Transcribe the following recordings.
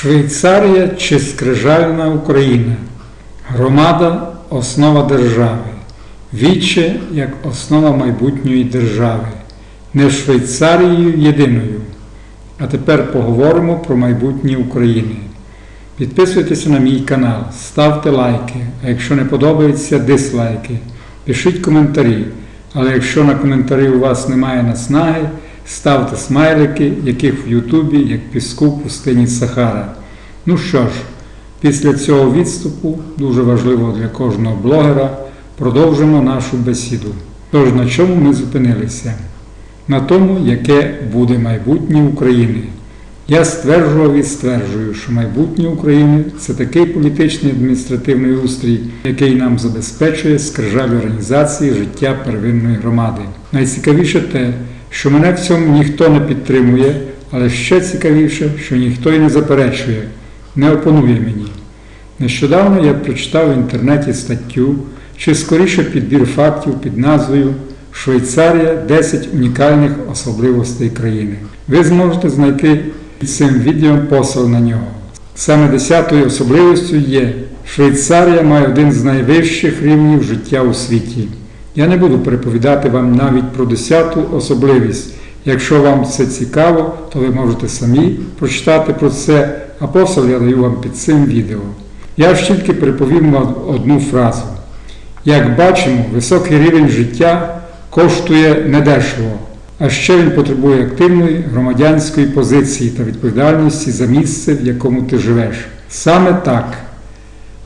Швейцарія чи скрижальна Україна, громада основа держави, віче як основа майбутньої держави, не Швейцарією єдиною. А тепер поговоримо про майбутнє України. Підписуйтеся на мій канал, ставте лайки, а якщо не подобається, дизлайки. Пишіть коментарі, але якщо на коментарі у вас немає наснаги, ставте смайлики, яких в Ютубі, як піску в пустині Сахара. Ну що ж, після цього відступу, дуже важливо для кожного блогера, продовжимо нашу бесіду. Тож на чому ми зупинилися? На тому, яке буде майбутнє України. Я стверджував і стверджую, що майбутнє України це такий політичний адміністративний устрій, який нам забезпечує скрижаль організації життя первинної громади. Найцікавіше те, що мене в цьому ніхто не підтримує, але ще цікавіше, що ніхто і не заперечує, не опонує мені. Нещодавно я прочитав в інтернеті статтю, чи скоріше підбір фактів під назвою Швейцарія 10 унікальних особливостей країни. Ви зможете знайти під цим відео посил на нього. Саме десятою особливістю є, Швейцарія має один з найвищих рівнів життя у світі. Я не буду переповідати вам навіть про десяту особливість. Якщо вам це цікаво, то ви можете самі прочитати про це, а посил я даю вам під цим відео. Я ж тільки переповім вам одну фразу. Як бачимо, високий рівень життя коштує недешево, а ще він потребує активної громадянської позиції та відповідальності за місце, в якому ти живеш. Саме так,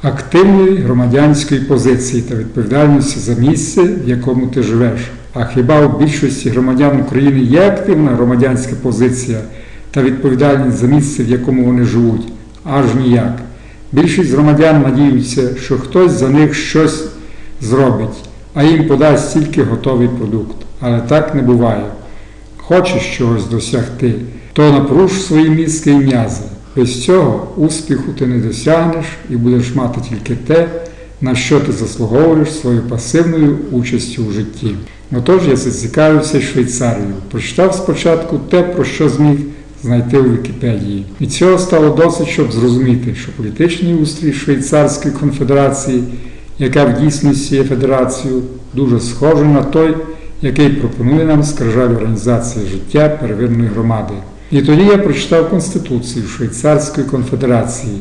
активної громадянської позиції та відповідальності за місце, в якому ти живеш. А хіба у більшості громадян України є активна громадянська позиція та відповідальність за місце, в якому вони живуть? Аж ніяк. Більшість громадян надіються, що хтось за них щось зробить, а їм подасть тільки готовий продукт. Але так не буває. Хочеш чогось досягти, то напруж свої мізки і м'язи. Без цього успіху ти не досягнеш і будеш мати тільки те, на що ти заслуговуєш своєю пасивною участю у житті. Отож я зацікавився Швейцарією. Прочитав спочатку те, про що зміг знайти у Вікіпедії. І цього стало досить, щоб зрозуміти, що політичний устрій Швейцарської конфедерації, яка в дійсності є федерацією, дуже схожий на той, який пропонує нам скрижаль організації життя первинної громади. І тоді я прочитав Конституцію Швейцарської конфедерації.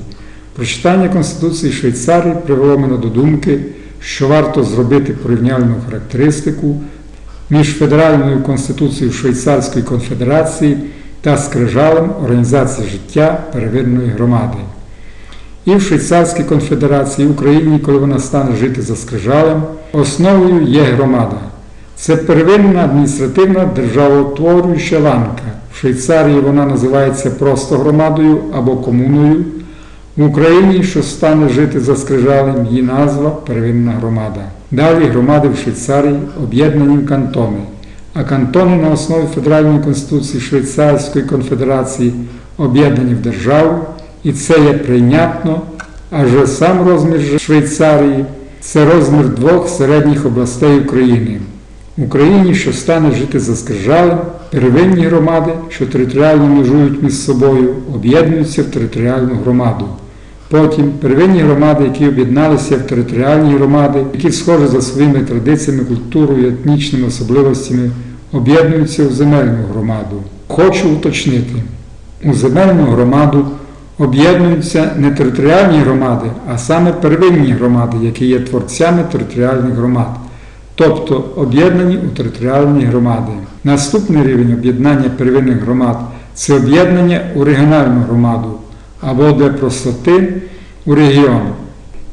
Прочитання Конституції Швейцарії привело мене до думки, що варто зробити порівняльну характеристику між Федеральною Конституцією Швейцарської конфедерації та скрижалем організації життя первинної громади. І в Швейцарській конфедерації Україні, коли вона стане жити за скрижалем, основою є громада. Це первинна адміністративна державоутворююча ланка. В Швейцарії вона називається просто громадою або комуною. В Україні, що стане жити за скрижалем, її назва первинна громада. Далі громади в Швейцарії об'єднані в кантони, а кантони на основі Федеральної конституції Швейцарської конфедерації об'єднані в державу, і це є прийнятно, адже сам розмір Швейцарії це розмір двох середніх областей України. Україні, що стане жити за скрижалем, первинні громади, що територіально межують між собою, об'єднуються в територіальну громаду. Потім первинні громади, які об'єдналися в територіальні громади, які схожі за своїми традиціями, культурою, етнічними особливостями, об'єднуються в земельну громаду. Хочу уточнити, у земельну громаду об'єднуються не територіальні громади, а саме первинні громади, які є творцями територіальних громад тобто об'єднані у територіальні громади. Наступний рівень об'єднання первинних громад це об'єднання у регіональну громаду або для простоти у регіон.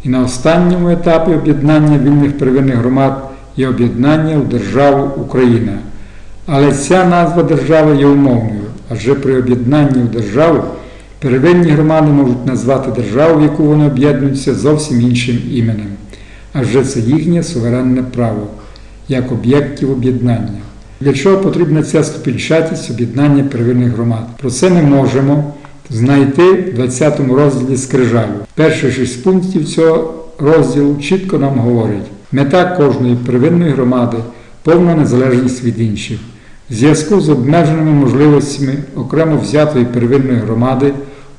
І на останньому етапі об'єднання вільних первинних громад є об'єднання у державу Україна. Але ця назва держави є умовною, адже при об'єднанні у державу первинні громади можуть назвати державу, в яку вони об'єднуються зовсім іншим іменем адже це їхнє суверенне право як об'єктів об'єднання. Для чого потрібна ця ступінчатість об'єднання первинних громад? Про це ми можемо знайти в 20 розділі скрижалю. Перші шість пунктів цього розділу чітко нам говорить, мета кожної первинної громади повна незалежність від інших. В зв'язку з обмеженими можливостями окремо взятої первинної громади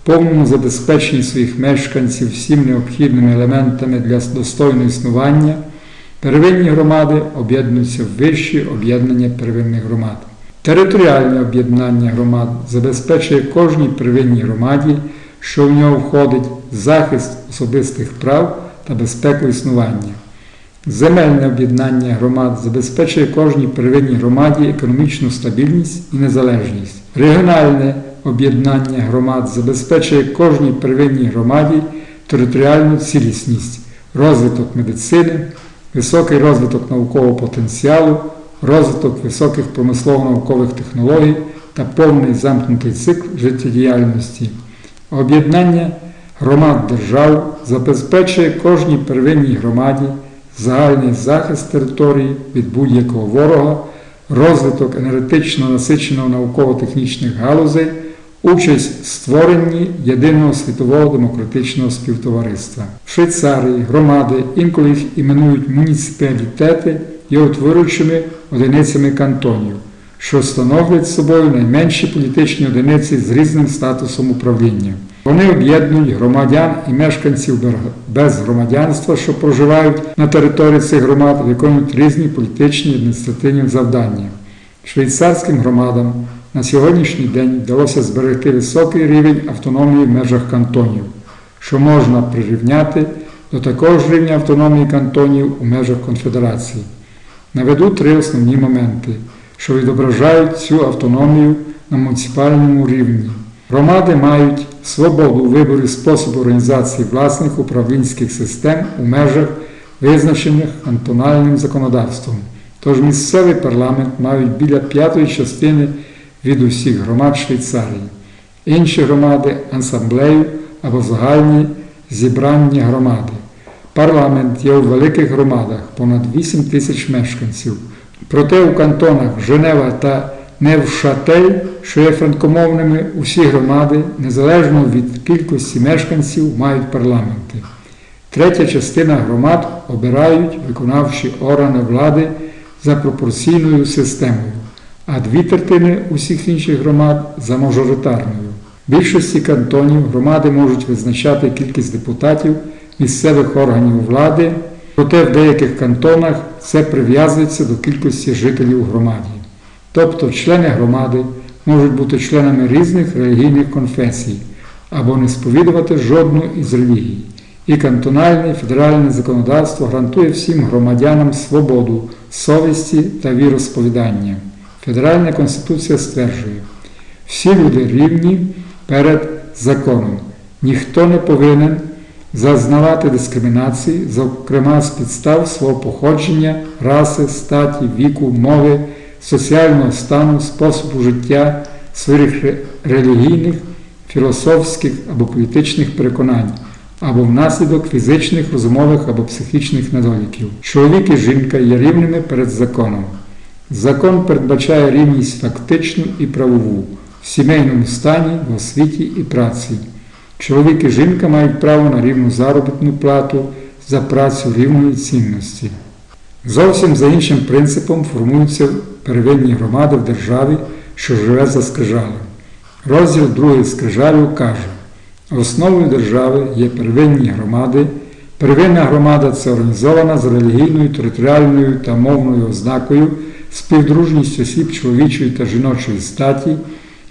повному забезпеченні своїх мешканців всім необхідними елементами для достойного існування, первинні громади об'єднуються в вищі об'єднання первинних громад. Територіальне об'єднання громад забезпечує кожній первинній громаді, що в нього входить захист особистих прав та безпеку існування. Земельне об'єднання громад забезпечує кожній первинній громаді економічну стабільність і незалежність. Регіональне об'єднання громад забезпечує кожній первинній громаді територіальну цілісність, розвиток медицини, високий розвиток наукового потенціалу, розвиток високих промислово-наукових технологій та повний замкнутий цикл життєдіяльності. Об'єднання громад держав забезпечує кожній первинній громаді загальний захист території від будь-якого ворога, розвиток енергетично насиченого науково-технічних галузей, участь в створенні єдиного світового демократичного співтовариства. Швейцарії громади інколи їх іменують муніципалітети є утворюючими одиницями кантонів, що становлять собою найменші політичні одиниці з різним статусом управління. Вони об'єднують громадян і мешканців без громадянства, що проживають на території цих громад, виконують різні політичні і адміністративні завдання. Швейцарським громадам на сьогоднішній день вдалося зберегти високий рівень автономії в межах кантонів, що можна прирівняти до такого ж рівня автономії кантонів у межах конфедерації. Наведу три основні моменти, що відображають цю автономію на муніципальному рівні. Громади мають свободу у виборі способу організації власних управлінських систем у межах, визначених кантональним законодавством. Тож місцевий парламент мають біля п'ятої частини від усіх громад Швейцарії. Інші громади асамблею або загальні зібрання громади. Парламент є у великих громадах понад 8 тисяч мешканців. Проте у кантонах Женева та Невшатель, що є франкомовними, усі громади, незалежно від кількості мешканців, мають парламенти. Третя частина громад обирають виконавчі органи влади за пропорційною системою, а дві третини усіх інших громад за мажоритарною. В більшості кантонів громади можуть визначати кількість депутатів місцевих органів влади, проте в деяких кантонах це прив'язується до кількості жителів громаді. Тобто члени громади можуть бути членами різних релігійних конфесій або не сповідувати жодну із релігій. І кантональне і федеральне законодавство гарантує всім громадянам свободу, совісті та віросповідання. Федеральна конституція стверджує, всі люди рівні перед законом. Ніхто не повинен зазнавати дискримінації, зокрема з підстав свого походження, раси, статі, віку, мови, соціального стану, способу життя, своїх релігійних, філософських або політичних переконань, або внаслідок фізичних, розумових або психічних недоліків. Чоловік і жінка є рівними перед законом. Закон передбачає рівність фактичну і правову в сімейному стані, в освіті і праці. Чоловік і жінка мають право на рівну заробітну плату за працю рівної цінності. Зовсім за іншим принципом формуються первинні громади в державі, що живе за скрижалем. Розділ 2 скрижалів каже, основою держави є первинні громади. Первинна громада це організована з релігійною, територіальною та мовною ознакою, співдружність осіб чоловічої та жіночої статі.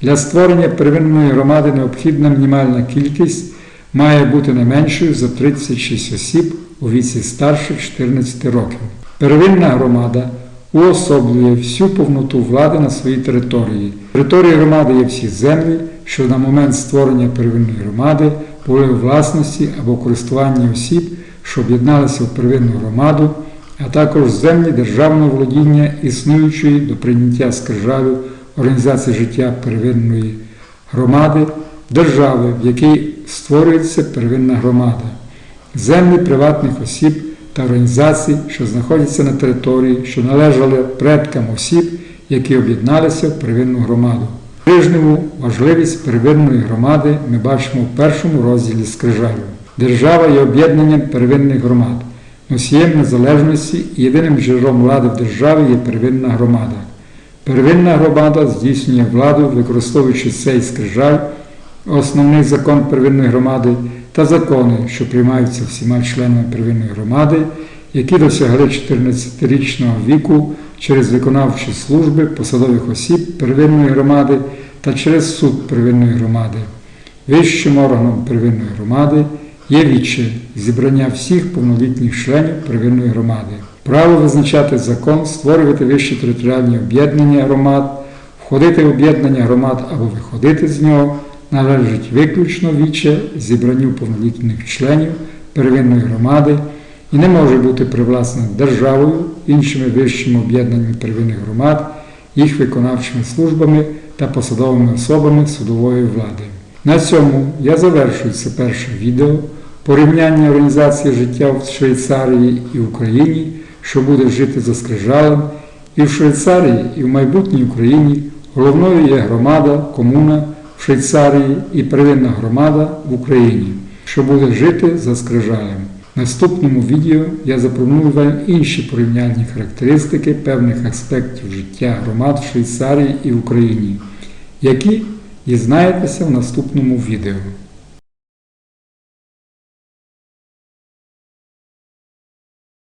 Для створення первинної громади необхідна мінімальна кількість має бути не меншою за 36 осіб у віці старших 14 років. Первинна громада уособлює всю повноту влади на своїй території. Території громади є всі землі, що на момент створення первинної громади були у власності або користуванні осіб, що об'єдналися в первинну громаду, а також землі державного володіння, існуючої до прийняття скрижалю організації життя первинної громади, держави, в якій створюється первинна громада, землі приватних осіб та організацій, що знаходяться на території, що належали предкам осіб, які об'єдналися в первинну громаду. Тижневу важливість первинної громади ми бачимо в першому розділі скрижалю. Держава є об'єднанням первинних громад. Носієм незалежності і єдиним джерелом влади в державі є первинна громада. Первинна громада здійснює владу, використовуючи цей скрижаль основний закон первинної громади та закони, що приймаються всіма членами первинної громади, які досягли 14-річного віку через виконавчі служби посадових осіб первинної громади та через суд первинної громади. Вищим органом первинної громади є віче зібрання всіх повнолітніх членів первинної громади. Право визначати закон, створювати вищі територіальні об'єднання громад, входити в об'єднання громад або виходити з нього належить виключно віче зібранню повнолітніх членів первинної громади і не може бути привласнено державою, іншими вищими об'єднаннями первинних громад, їх виконавчими службами та посадовими особами судової влади. На цьому я завершую це перше відео порівняння організації життя в Швейцарії і Україні, що буде жити за скрижалем, і в Швейцарії, і в майбутній Україні головною є громада, комуна в Швейцарії і первинна громада в Україні, що буде жити за скрижалем. В наступному відео я запропоную вам інші порівняльні характеристики певних аспектів життя громад в Швейцарії і Україні, які дізнаєтеся в наступному відео.